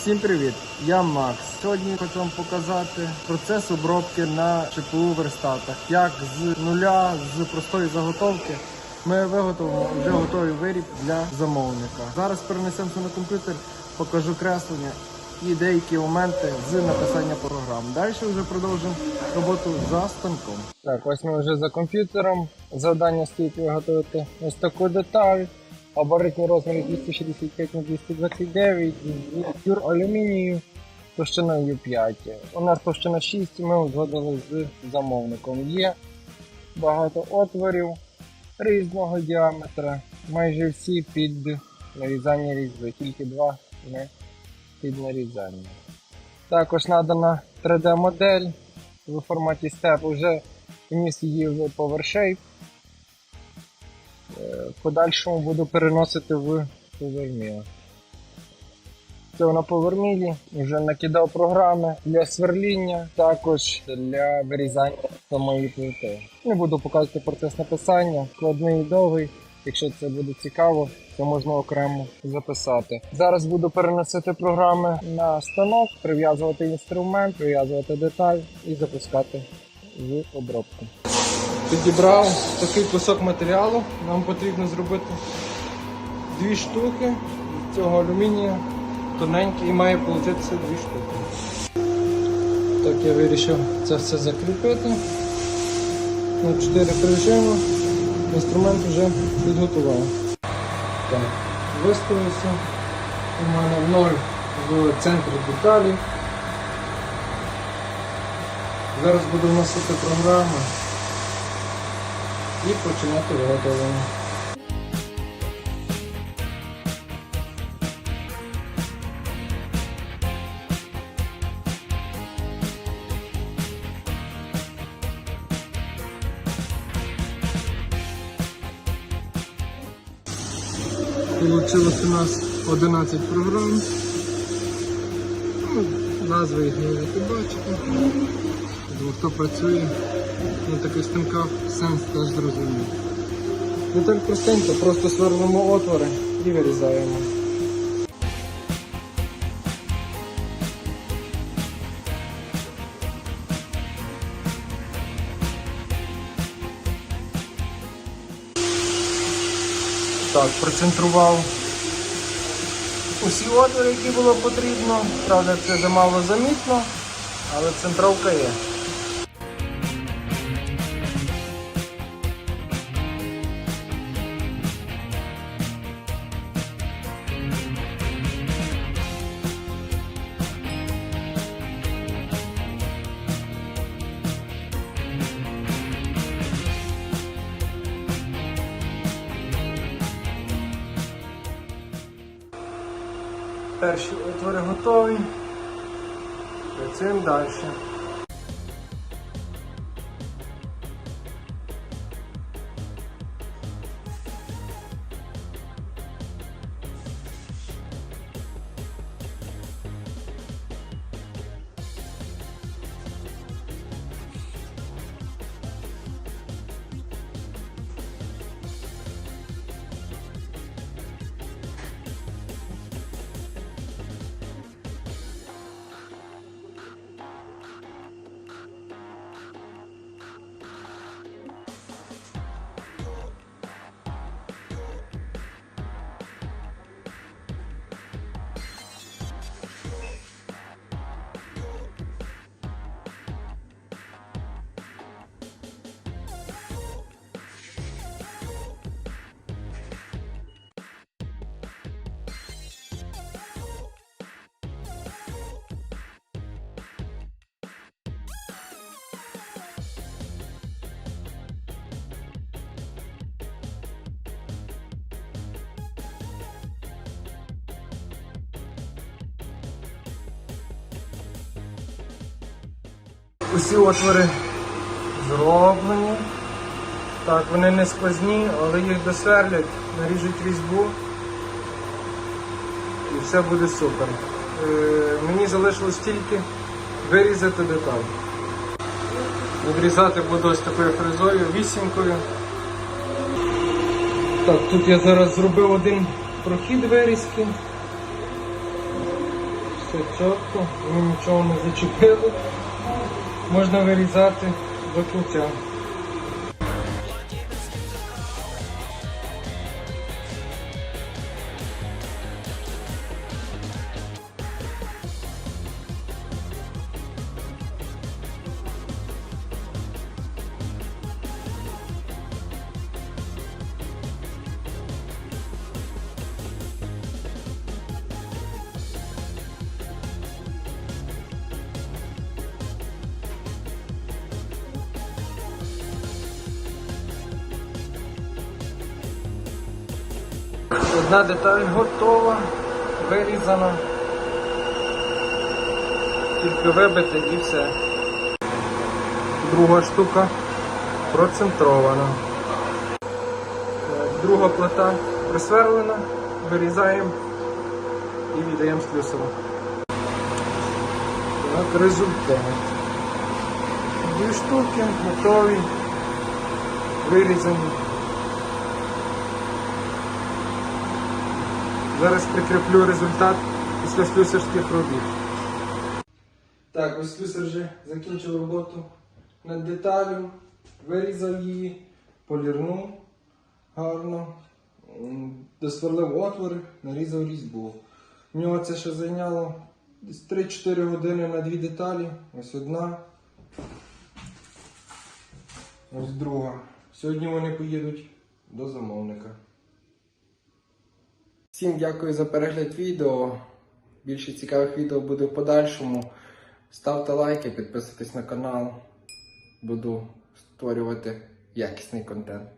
Всім привіт! Я Макс. Сьогодні хочу вам показати процес обробки на ЧПУ верстатах. Як з нуля, з простої заготовки ми виготовимо вже готовий виріб для замовника. Зараз перенесемося на комп'ютер, покажу креслення і деякі моменти з написання програм. Далі вже продовжимо роботу за станком. Так, ось ми вже за комп'ютером. Завдання стоїть виготовити ось таку деталь. Габаритні розміри 265 на 229 з тюр алюмінію товщиною 5. У нас товщина 6, ми узгодили з замовником. Є багато отворів різного діаметра, майже всі під нарізання різьби, тільки два не під нарізання. Також надана 3D-модель в форматі степ, вже вніс її в PowerShape. Подальшому буду переносити в поверміл. Це на повермілі вже накидав програми для сверління, також для вирізання самої плити. Не буду показувати процес написання, складний і довгий. Якщо це буде цікаво, то можна окремо записати. Зараз буду переносити програми на станок, прив'язувати інструмент, прив'язувати деталь і запускати в обробку. Підібрав такий кусок матеріалу. Нам потрібно зробити дві штуки цього алюмінія тоненький і має получитися дві штуки. Так я вирішив це все закріпити. На 4 прижими. Інструмент вже підготував. Так, виставився. У мене ноль в центрі деталі. Зараз буду вносити програму і починати виготовлення. Получилось у нас 11 програм. Ну, назви їх можете бачити. Тому Хто працює на таких станках, сенс теж зрозумів. Деталь простенька, просто сверлимо отвори і вирізаємо. Так, процентрував усі отвори, які було потрібно. Правда, це замало замітно, але центровка є. Перші отвори готові. Працюємо далі. Усі отвори зроблені. Так, вони не сквозні, але їх досверлять, наріжуть різьбу і все буде супер. Е, мені залишилось тільки вирізати деталь. Відрізати буду ось такою фрезою, вісімкою. Так, тут я зараз зробив один прохід вирізки. Все чітко, ми нічого не зачепили. Можна вирізати до кінця. Одна деталь готова, вирізана. Тільки вибити і все. Друга штука процентрована. Друга плита присверлена, вирізаємо і віддаємо слюсово. Так, результат. Дві штуки готові, вирізані. Зараз прикріплю результат після слюсарських робіт. Так, ось слюсар вже закінчив роботу над деталю, вирізав її, полірнув гарно, досверлив отвори, нарізав різьбу. В нього це ще зайняло десь 3-4 години на дві деталі. Ось одна. Ось друга. Сьогодні вони поїдуть до замовника. Всім дякую за перегляд відео. Більше цікавих відео буде в подальшому. Ставте лайки, підписуйтесь на канал. Буду створювати якісний контент.